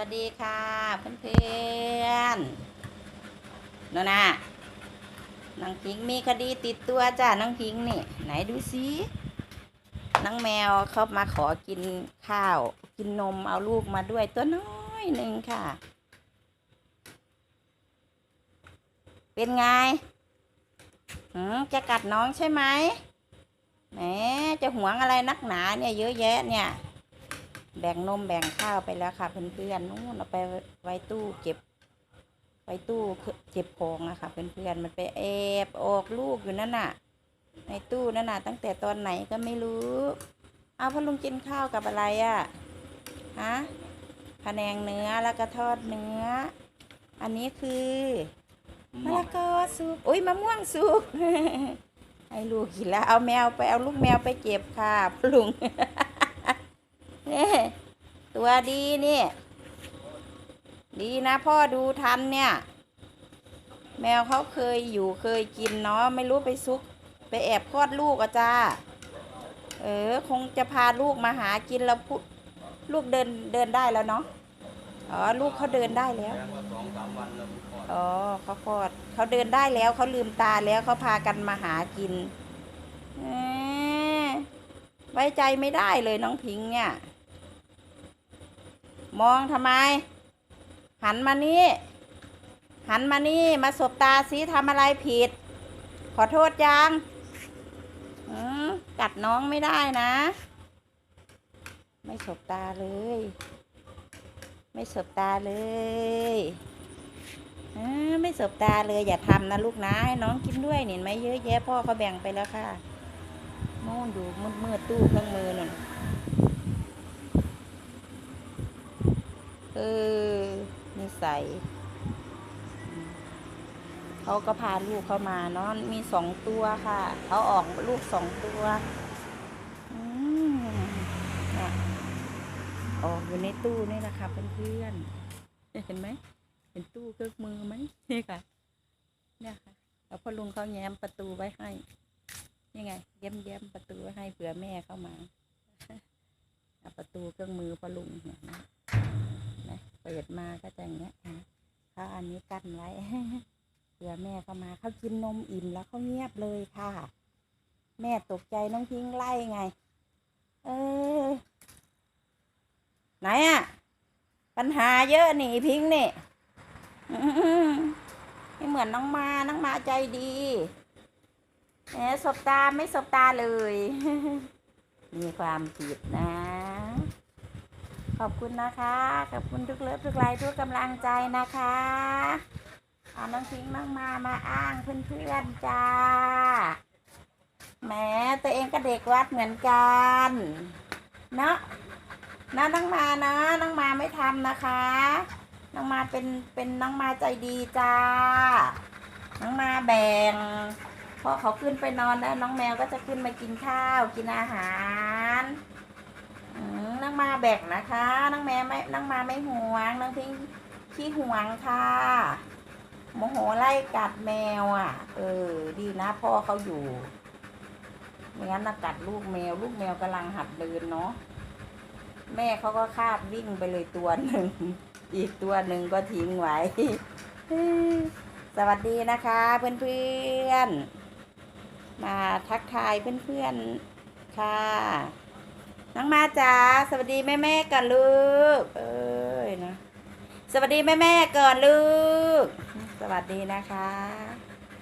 วัสดีค่ะเพื่อนๆนนน่ะน้องพิงมีคดีติดตัวจ้าน้องพิงนี่ ไหนดูสิน้องแมวเขามาขอกินข้าว กินนมเอาลูกมาด้วยตัวน้อยหนึ่งค่ะ เป็นไงหืมจะกัดน้องใช่ไหมแหมจะหวงอะไรนักหนาเนี่ยเยอะแยะเนี่ย แบ่งนมแบ่งข้าวไปแล้วค่ะ เพื่อนๆนู่นเอาไปไว้ตู้เก็บ ไว้ตู้เก็บของอะค่ะเพื่อนๆมันไปแอบออกลูกอยู่นั่นน่ะ ในตู้นั่นน่ะ ตั้งแต่ตอนไหนก็ไม่รู้เอาพ่อลุงกินข้าวกับอะไรอะฮะผนงเนื้อแล้วก็ทอดเนื้อ อันนี้คือมะละกอสุกอุ้ยมะม่วงสุกให้ลูกกินแล้วเอาแมวไปเอาลูกแมวไปเก็บค่ะพ่อลุง ตัวดีนี่ ดีนะพ่อดูทันเนี่ย แมวเขาเคยอยู่เคยกินเนาะไม่รู้ไปซุก ไปแอบคลอดลูกอะจ้า เออ คงจะพาลูกมาหากินแล้วพุลูกเดินเดินได้แล้วเนาะอ๋อลูกเขาเดินได้แล้วอ๋อเขาคลอดเขาเดินได้แล้วเขาลืมตาแล้วเขาพากันมาหากินไว้ใจไม่ได้เลยน้องพิงเนี่ย มองทำไม หันมานี่ หันมานี่ มาสบตาสิทำอะไรผิด ขอโทษยังอืมกัดน้องไม่ได้นะ ไม่สบตาเลย ไม่สบตาเลยไม่สบตาเลยอย่าทำนะลูกนะให้น้องกินด้วยเห็นไหมเยอะแยะพ่อเขาแบ่งไปแล้วค่ะนู่นดูมืดมืดๆตู้เครื่องมือนั่น เออนิสัยเขาก็พาลูกเข้ามาเนาะมีสองตัวค่ะเขาออกลูกสองตัวอืมน่ะออกอยู่ในตู้นี่นะค่ะเพื่อนๆเห็นไหมเห็นตู้เครื่องมือไหมนี่ค่ะ เนี่ยค่ะแล้วพ่อลุงเขาแง้มประตูไว้ให้นี่ไงแย้มแย้มประตูไว้ให้เผื่อแม่เข้ามาประตูเครื่องมือพ่อลุงเนี่ยนะ เปิดมาก็จะอย่างเงี้ยนะเขาอันนี้กั้นไว้เผื่อแม่เข้ามาเขากินนมอิ่มแล้วเขาเงียบเลยค่ะ แม่ตกใจน้องพิงไล่ไง เออไหนอะปัญหาเยอะนี่พิงนี่ไม่เหมือนน้องมาน้องมาใจดีแหมสบตาไม่สบตาเลย มีความผิดนะ ขอบคุณนะคะ ขอบคุณทุกเลิฟทุกไลค์ทุกกำลังใจนะคะเอาน้องพิงน้องมามาอ้างเพื่อนๆจ้าแหมตัวเองก็เด็กวัดเหมือนกันเนาะนะน้องมานะน้องมาไม่ทำนะคะ น้องมาเป็นเป็นน้องมาใจดีจ้า น้องมาแบ่งพอเขาขึ้นไปนอนแล้วน้องแมวก็จะขึ้นมากินข้าวกินอาหาร มน้องมาแบกนะคะน้องแม่ไม่น้องมาไม่ห่วงน้องพิงขี้ห่วงค่ะโมโหไล่กัดแมวอะ เออ ดีนะพ่อเขาอยู่ไม่งั้นนะกัดลูกแมว ลูกแมวกำลังหัดเดินเนาะแม่เขาก็คาบวิ่งไปเลยตัวหนึ่ง อีกตัวหนึ่งก็ทิ้งไว้ สวัสดีนะคะเพื่อนๆ มาทักทายเพื่อนๆ ค่ะ น้องมาจ้าสวัสดีแม่แม่ก่อนลูก เอ้ยนะสวัสดีแม่แม่ก่อนลูก สวัสดีนะคะ